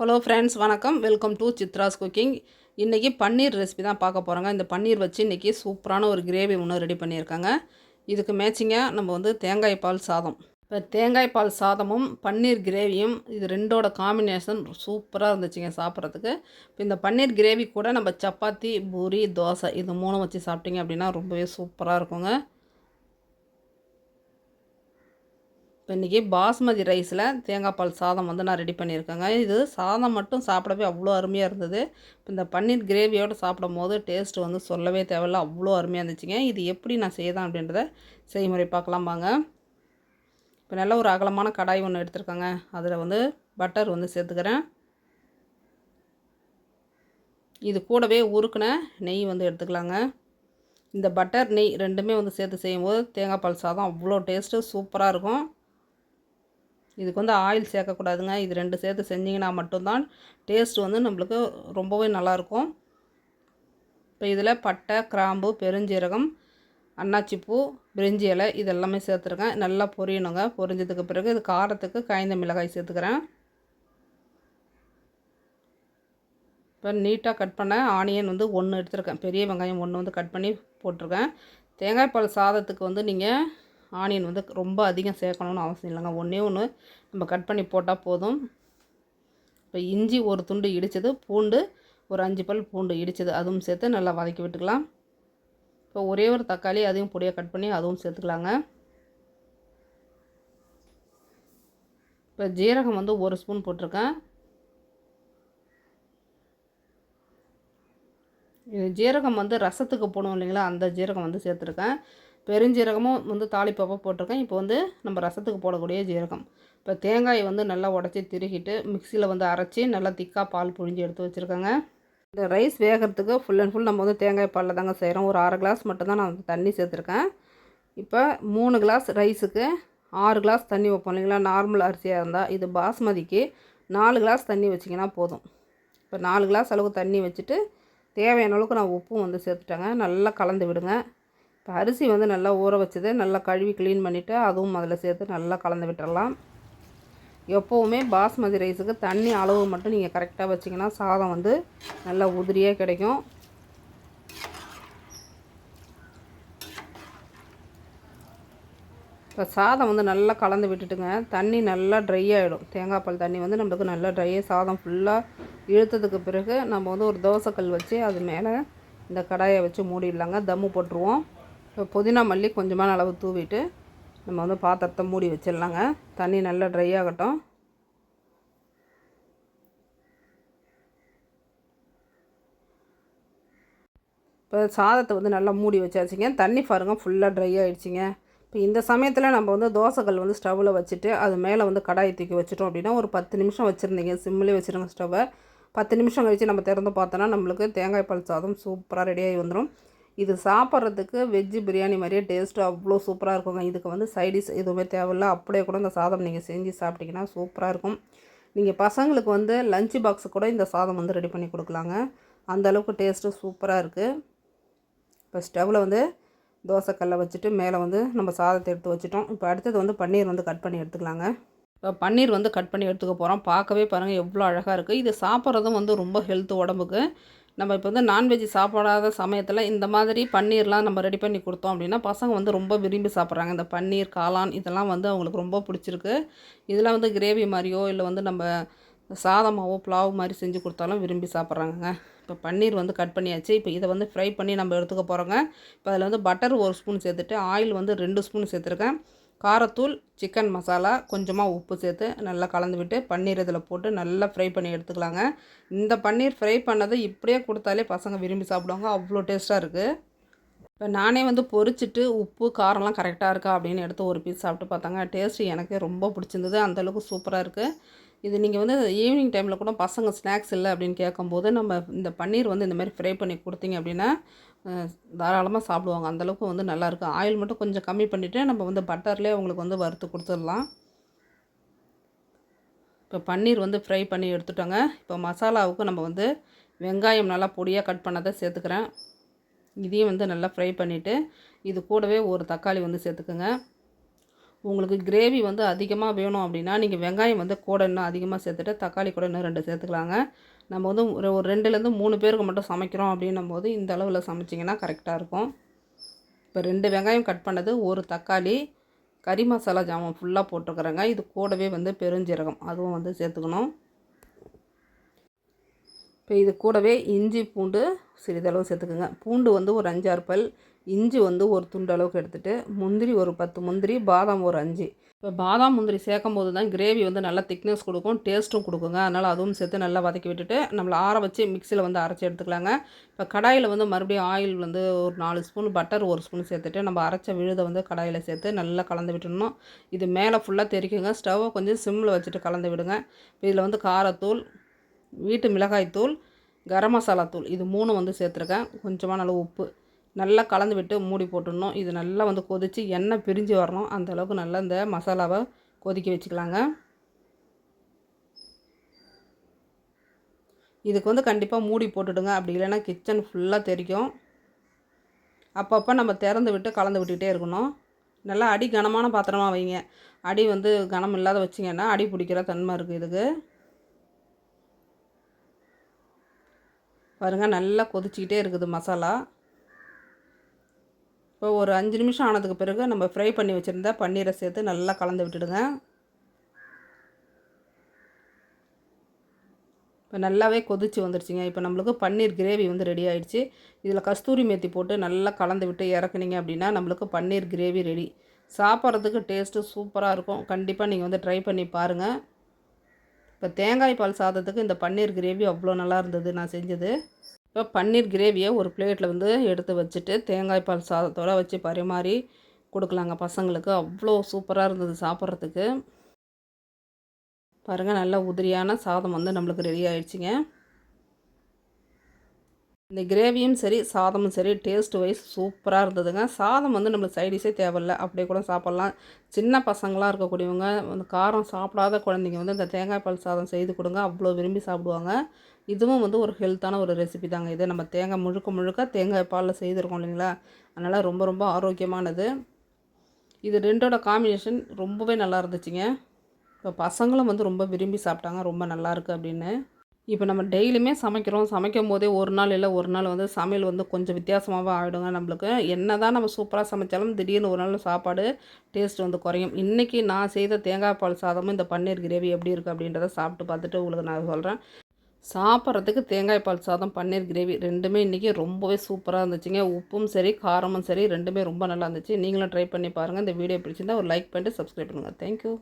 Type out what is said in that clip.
Hello friends வணக்கம். Welcome to Chitra's cooking இன்றைக்கி paneer recipe தான் பார்க்க போகிறோங்க இந்த பன்னீர் வச்சு இன்றைக்கி சூப்பரான ஒரு கிரேவி ஒன்று ரெடி பண்ணியிருக்காங்க. இதுக்கு மேட்சிங்காக நம்ம வந்து தேங்காய் பால் சாதம். இப்போ தேங்காய் பால் சாதமும் பன்னீர் கிரேவியும் இது ரெண்டோட காம்பினேஷன் சூப்பராக இருந்துச்சுங்க சாப்பிட்றதுக்கு. இப்போ இந்த பன்னீர் கிரேவி கூட நம்ம சப்பாத்தி பூரி தோசை இது மூணும் வச்சு சாப்பிட்டீங்க அப்படின்னா ரொம்பவே சூப்பராக இருக்குங்க. இப்போ இன்றைக்கி பாஸ்மதி ரைஸில் தேங்காய் பால் சாதம் வந்து நான் ரெடி பண்ணியிருக்கேங்க. இது சாதம் மட்டும் சாப்பிடவே அவ்வளோ அருமையாக இருந்தது. இப்போ இந்த பன்னீர் கிரேவியோடு சாப்பிடும் போது டேஸ்ட்டு வந்து சொல்லவே தேவையில்ல. அவ்வளோ அருமையாக இருந்துச்சுங்க. இது எப்படி நான் செய்தேன் அப்படின்றத செய்முறை பார்க்கலாம் வாங்க. இப்போ நல்ல ஒரு அகலமான கடாய் ஒன்று எடுத்துருக்கேங்க. அதில் வந்து பட்டர் வந்து சேர்த்துக்கிறேன். இது கூடவே உருக்குன நெய் வந்து எடுத்துக்கலாங்க. இந்த பட்டர் நெய் ரெண்டுமே வந்து சேர்த்து செய்யும்போது தேங்காய் பால் சாதம் அவ்வளோ டேஸ்ட்டு சூப்பராக இருக்கும். இதுக்கு வந்து ஆயில் சேர்க்கக்கூடாதுங்க. இது ரெண்டு சேர்த்து செஞ்சிங்கன்னா மட்டும்தான் டேஸ்ட் வந்து நம்மளுக்கு ரொம்பவே நல்லாயிருக்கும். இப்போ இதில் பட்டை கிராம்பு பெருஞ்சீரகம் அன்னாச்சிப்பூ பிரிஞ்சி இலை இதெல்லாமே சேர்த்துருக்கேன். நல்லா பொரியணுங்க. பொரிஞ்சதுக்கு பிறகு இது காரத்துக்கு காய்ந்த மிளகாய் சேர்த்துக்கிறேன். இப்போ நீட்டாக கட் பண்ண ஆனியன் வந்து ஒன்று எடுத்துருக்கேன். பெரிய வெங்காயம் ஒன்று வந்து கட் பண்ணி போட்டிருக்கேன். தேங்காய் பால் சாதத்துக்கு வந்து நீங்கள் ஆனியன் வந்து ரொம்ப அதிகம் சேர்க்கணுன்னு அவசியம் இல்லைங்க. ஒன்றே ஒன்று நம்ம கட் பண்ணி போட்டால் போதும். இப்போ இஞ்சி ஒரு துண்டு இடித்தது பூண்டு ஒரு அஞ்சு பல் பூண்டு இடித்தது அதுவும் சேர்த்து நல்லா வதக்கி விட்டுக்கலாம். இப்போ ஒரே ஒரு தக்காளி அதையும் பொடியாக கட் பண்ணி அதுவும் சேர்த்துக்கலாங்க. இப்போ ஜீரகம் வந்து ஒரு ஸ்பூன் போட்டிருக்கேன். இது ஜீரகம் வந்து ரசத்துக்கு போடணும் இல்லைங்களா? அந்த ஜீரகம் வந்து சேர்த்துருக்கேன். பெருஞ்சீரகமும் வந்து தாளிப்பாக போட்டிருக்கேன். இப்போ வந்து நம்ம ரசத்துக்கு போடக்கூடிய ஜீரகம். இப்போ தேங்காயை வந்து நல்லா உடச்சி திருகிட்டு மிக்சியில் வந்து அரைச்சி நல்லா திக்காக பால் புழிஞ்சு எடுத்து வச்சுருக்கேங்க. இந்த ரைஸ் வேகிறதுக்கு ஃபுல் அண்ட் ஃபுல் நம்ம வந்து தேங்காய் பாலில் தாங்க செய்கிறோம் ஒரு அரை கிளாஸ் மட்டும்தான் நான் தண்ணி சேர்த்துருக்கேன். இப்போ மூணு கிளாஸ் ரைஸுக்கு ஆறு கிளாஸ் தண்ணி வைப்போம் இல்லைங்களா? நார்மல் அரிசியாக இருந்தால் இது பாஸ்மதிக்கு நாலு கிளாஸ் தண்ணி வச்சிங்கன்னா போதும். இப்போ நாலு கிளாஸ் அளவுக்கு தண்ணி வச்சுட்டு தேவையான அளவுக்கு நான் உப்பும் வந்து சேர்த்துட்டேங்க. நல்லா கலந்து விடுங்க. இப்போ அரிசி வந்து நல்லா ஊற வச்சது நல்லா கழுவி க்ளீன் பண்ணிவிட்டு அதுவும் அதில் சேர்த்து நல்லா கலந்து விட்டுறலாம். எப்போவுமே பாஸ்மதி ரைஸுக்கு தண்ணி அளவு மட்டும் நீங்கள் கரெக்டாக வச்சிங்கன்னா சாதம் வந்து நல்லா உதிரியாக கிடைக்கும். இப்போ சாதம் வந்து நல்லா கலந்து விட்டுட்டுங்க தண்ணி நல்லா ட்ரை ஆகிடும் தேங்காய் பால் தண்ணி வந்து நம்மளுக்கு நல்லா ட்ரையாக சாதம் ஃபுல்லாக இழுத்ததுக்கு பிறகு நம்ம வந்து ஒரு தோசைக்கல் வச்சு அது மேலே இந்த கடாயை வச்சு மூடிடலாங்க. தம்மு போட்டுருவோம். இப்போ புதினா மல்லி கொஞ்சமான அளவு தூவிட்டு நம்ம வந்து பாத்திரத்தை மூடி வச்சிடலாங்க. தண்ணி நல்லா ட்ரை ஆகட்டும். இப்போ சாதத்தை வந்து நல்லா மூடி வச்சாச்சுங்க. தண்ணி பாருங்கள் ஃபுல்லாக ட்ரை ஆகிடுச்சிங்க இப்போ இந்த சமயத்தில் நம்ம வந்து தோசைகள் வந்து ஸ்டவ்வில் வச்சுட்டு அது மேலே வந்து கடாயை தூக்கி வச்சுட்டோம் அப்படின்னா ஒரு பத்து நிமிஷம் வச்சுருந்தீங்க. சிம்மிலே வச்சுருங்க ஸ்டவ்வை பத்து நிமிஷம் கழித்து நம்ம திறந்து பார்த்தோன்னா நம்மளுக்கு தேங்காய் பால் சாதம் சூப்பராக ரெடியாகி வந்துடும் இது சாப்பிட்றதுக்கு வெஜ்ஜு பிரியாணி மாதிரியே டேஸ்ட்டு அவ்வளோ சூப்பராக இருக்குங்க. இதுக்கு வந்து சைடிஷ் எதுவுமே தேவையில்ல. அப்படியே கூட இந்த சாதம் நீங்கள் செஞ்சு சாப்பிட்டிங்கன்னா சூப்பராக இருக்கும். நீங்கள் பசங்களுக்கு வந்து லஞ்ச் பாக்ஸு கூட இந்த சாதம் வந்து ரெடி பண்ணி கொடுக்கலாங்க. அந்தளவுக்கு டேஸ்ட்டு சூப்பராக இருக்குது இப்போ ஸ்டவ்வில் வந்து தோசைக்கல்லை வச்சுட்டு மேலே வந்து நம்ம சாதத்தை எடுத்து வச்சுட்டோம். இப்போ அடுத்தது வந்து பன்னீர் வந்து கட் பண்ணி எடுத்துக்கலாங்க. இப்போ பன்னீர் வந்து கட் பண்ணி எடுத்துக்க போகிறோம் பார்க்கவே பாருங்கள் எவ்வளோ அழகாக இருக்குது இது சாப்பிட்றதும் வந்து ரொம்ப ஹெல்த்து உடம்புக்கு நம்ம இப்போ வந்து நான்வெஜ் சாப்பிடாத சமயத்தில் இந்த மாதிரி பன்னீர்லாம் நம்ம ரெடி பண்ணி கொடுத்தோம் அப்படின்னா பசங்க வந்து ரொம்ப விரும்பி சாப்பிட்றாங்க. இந்த பன்னீர் காளான் இதெல்லாம் வந்து அவங்களுக்கு ரொம்ப பிடிச்சிருக்கு. இதெல்லாம் வந்து கிரேவி மாதிரியோ இல்லை வந்து நம்ம சாதமாவோ புலாவ் மாதிரி செஞ்சு கொடுத்தாலும் விரும்பி சாப்பிட்றாங்கங்க. இப்போ பன்னீர் வந்து கட் பண்ணியாச்சு. இப்போ இதை வந்து ஃப்ரை பண்ணி நம்ம எடுத்துக்க போகிறோங்க இப்போ அதில் வந்து பட்டர் ஒரு ஸ்பூன் சேர்த்துட்டு ஆயில் வந்து ரெண்டு ஸ்பூன் சேர்த்துருக்கேன். காரத்தூள் சிக்கன் மசாலா கொஞ்சமாக உப்பு சேர்த்து நல்லா கலந்து விட்டு பன்னீர் இதில் போட்டு நல்லா ஃப்ரை பண்ணி எடுத்துக்கலாங்க. இந்த பன்னீர் ஃப்ரை பண்ணதை இப்படியே கொடுத்தாலே பசங்க விரும்பி சாப்பிடுவாங்க. அவ்வளோ டேஸ்ட்டாக இருக்குது இப்போ நானே வந்து பொறிச்சிட்டு உப்பு காரம்லாம் கரெக்டாக இருக்கா அப்படின்னு எடுத்து ஒரு பீஸ் சாப்பிட்டு பார்த்தாங்க. டேஸ்ட்டு எனக்கு ரொம்ப பிடிச்சிருந்தது. அந்தளவுக்கு சூப்பராக இருக்குது இது நீங்கள் வந்து ஈவினிங் டைமில் கூட பசங்க ஸ்நாக்ஸ் இல்லை அப்படின்னு கேட்கும்போது நம்ம இந்த பன்னீர் வந்து இந்த மாதிரி ஃப்ரை பண்ணி கொடுத்தீங்க அப்படின்னா தாராளமாக சாப்பிடுவாங்க. அந்தளவுக்கு வந்து நல்லாயிருக்கும் ஆயில் மட்டும் கொஞ்சம் கம்மி பண்ணிவிட்டு நம்ம வந்து பட்டர்லேயே அவங்களுக்கு வந்து வறுத்து கொடுத்துடலாம். இப்போ பன்னீர் வந்து ஃப்ரை பண்ணி எடுத்துட்டோங்க. இப்போ மசாலாவுக்கு நம்ம வந்து வெங்காயம் நல்லா பொடியாக கட் பண்ணதை சேர்த்துக்கிறேன். இதையும் வந்து நல்லா ஃப்ரை பண்ணிவிட்டு இது கூடவே ஒரு தக்காளி வந்து சேர்த்துக்குங்க. உங்களுக்கு கிரேவி வந்து அதிகமாக வேணும் அப்படின்னா நீங்கள் வெங்காயம் வந்து கூட இன்னும் அதிகமாக சேர்த்துட்டு தக்காளி கூட இன்னும் ரெண்டு சேர்த்துக்கலாங்க. நம்ம வந்து ஒரு ஒரு ரெண்டுலேருந்து மூணு பேருக்கு மட்டும் சமைக்கிறோம் அப்படின்னும் போது இந்த அளவில் சமைச்சிங்கன்னா கரெக்டாக இருக்கும். இப்போ ரெண்டு வெங்காயம் கட் பண்ணது ஒரு தக்காளி கறி மசாலா ஜாமான் ஃபுல்லாக போட்டிருக்குறேங்க இது கூடவே வந்து பெருஞ்சீரகம் அதுவும் வந்து சேர்த்துக்கணும். இப்போ இது கூடவே இஞ்சி பூண்டு சிறிதளவு சேர்த்துக்குங்க. பூண்டு வந்து ஒரு அஞ்சாறு பல் இஞ்சி வந்து ஒரு துண்டு அளவுக்கு எடுத்துகிட்டு முந்திரி ஒரு பத்து முந்திரி பாதாம் ஒரு அஞ்சு. இப்போ பாதாம் முந்திரி சேர்க்கும் போது தான் கிரேவி வந்து நல்லா திக்னஸ் கொடுக்கும் டேஸ்ட்டும் கொடுக்குங்க. அதனால் அதுவும் சேர்த்து நல்லா வதக்கி விட்டுட்டு நம்மளை ஆற வச்சு மிக்சியில் வந்து அரைச்சி எடுத்துக்கலாங்க. இப்போ கடாயில் வந்து மறுபடியும் ஆயில் வந்து ஒரு நாலு ஸ்பூன் பட்டர் ஒரு ஸ்பூன் சேர்த்துட்டு நம்ம அரைச்ச விழுதை வந்து கடாயில் சேர்த்து நல்லா கலந்து விட்டுடணும். இது மேலே ஃபுல்லாக தெரிக்குங்க. ஸ்டவ்வை கொஞ்சம் சிம்மில் வச்சுட்டு கலந்து விடுங்க. இதில் வந்து காரத்தூள் வீட்டு மிளகாய்த்தூள் கரம் மசாலா தூள் இது மூணு வந்து சேர்த்துருக்கேன். கொஞ்சமாக நல்லா உப்பு. நல்லா கலந்து விட்டு மூடி போட்டுடணும். இது நல்லா வந்து கொதித்து எண்ணெய் பிரிஞ்சு வரணும். அந்தளவுக்கு நல்லா இந்த மசாலாவை கொதிக்க வச்சுக்கலாங்க. இதுக்கு வந்து கண்டிப்பாக மூடி போட்டுடுங்க. அப்படி இல்லைன்னா கிச்சன் ஃபுல்லாக தெரிக்கும். அப்பப்போ நம்ம திறந்து விட்டு கலந்து விட்டுக்கிட்டே இருக்கணும். நல்லா அடி கனமான பாத்திரமாக வைங்க. அடி வந்து கனம் இல்லாத வச்சிங்கன்னா அடி பிடிக்கிற தன்மை இருக்குது இதுக்கு. பாருங்கள் நல்லா கொதிச்சிக்கிட்டே இருக்குது மசாலா. இப்போ ஒரு அஞ்சு நிமிஷம் ஆனதுக்கு பிறகு நம்ம ஃப்ரை பண்ணி வச்சுருந்தா பன்னீரை சேர்த்து நல்லா கலந்து விட்டுடுங்க. இப்போ நல்லாவே கொதிச்சு வந்துருச்சுங்க. இப்போ நம்மளுக்கு பன்னீர் கிரேவி வந்து ரெடி ஆகிடுச்சு இதில் கஸ்தூரி மேத்தி போட்டு நல்லா கலந்து விட்டு இறக்குனீங்க அப்படின்னா நம்மளுக்கு பன்னீர் கிரேவி ரெடி சாப்பிட்றதுக்கு டேஸ்ட்டு சூப்பராக இருக்கும். கண்டிப்பாக நீங்கள் வந்து ட்ரை பண்ணி பாருங்கள் இப்போ தேங்காய் பால் சாதத்துக்கு இந்த பன்னீர் கிரேவி அவ்வளோ நல்லா இருந்தது நான் செஞ்சது. இப்போ பன்னீர் கிரேவியை ஒரு பிளேட்டில் வந்து எடுத்து வச்சுட்டு தேங்காய் பால் சாதத்தோடு வச்சு பரிமாறி கொடுக்கலாங்க பசங்களுக்கு. அவ்வளோ சூப்பராக இருந்தது சாப்பிட்றதுக்கு. பாருங்கள் நல்ல உதிரியான சாதம் வந்து நம்மளுக்கு ரெடி ஆயிடுச்சுங்க. இந்த கிரேவியும் சரி சாதமும் சரி டேஸ்ட் வைஸ் சூப்பராக இருந்ததுங்க. சாதம் வந்து நம்மளுக்கு சைடிஷே தேவையில்ல. அப்படியே கூட சாப்பிட்லாம். சின்ன பசங்களாக இருக்கக்கூடியவங்க அந்த காரம் சாப்பிடாத குழந்தைங்க வந்து இந்த தேங்காய் பால் சாதம் செய்து கொடுங்க. அவ்வளோ விரும்பி சாப்பிடுவாங்க. இதுவும் வந்து ஒரு ஹெல்த்தான ஒரு ரெசிபி தாங்க. இது நம்ம தேங்காய் முழுக்க முழுக்க தேங்காய் பாலில் செய்திருக்கோம் இல்லைங்களா? அதனால் ரொம்ப ரொம்ப ஆரோக்கியமானது. இது ரெண்டோட காம்பினேஷன் ரொம்பவே நல்லா இருந்துச்சுங்க. இப்போ பசங்களும் வந்து ரொம்ப விரும்பி சாப்பிட்டாங்க. ரொம்ப நல்லாயிருக்கு அப்படின்னு. இப்போ நம்ம டெய்லியுமே சமைக்கிறோம். சமைக்கும் போதே ஒரு நாள் இல்லை ஒரு நாள் வந்து சமையல் வந்து கொஞ்சம் வித்தியாசமாகவே ஆகிடுங்க நம்மளுக்கு. என்ன தான் நம்ம சூப்பராக சமைச்சாலும் திடீர்னு ஒரு நாள் சாப்பாடு டேஸ்ட் வந்து குறையும். இன்றைக்கி நான் செய்த தேங்காய் பால் சாதமும் இந்த பன்னீர் கிரேவி எப்படி இருக்குது அப்படின்றத சாப்பிட்டு பார்த்துட்டு உங்களுக்கு நான் சொல்கிறேன் சாப்பிட்றதுக்கு தேங்காய் பால் சாதம் பன்னீர் கிரேவி ரெண்டுமே இன்றைக்கி ரொம்பவே சூப்பராக இருந்துச்சுங்க. உப்பும் சரி காரமும் சரி ரெண்டுமே ரொம்ப நல்லா இருந்துச்சு. நீங்களும் ட்ரை பண்ணி பாருங்கள் இந்த வீடியோ பிடிச்சிருந்தா ஒரு லைக் பண்ணிட்டு சப்ஸ்கிரைப் பண்ணுங்கள் தேங்க்யூ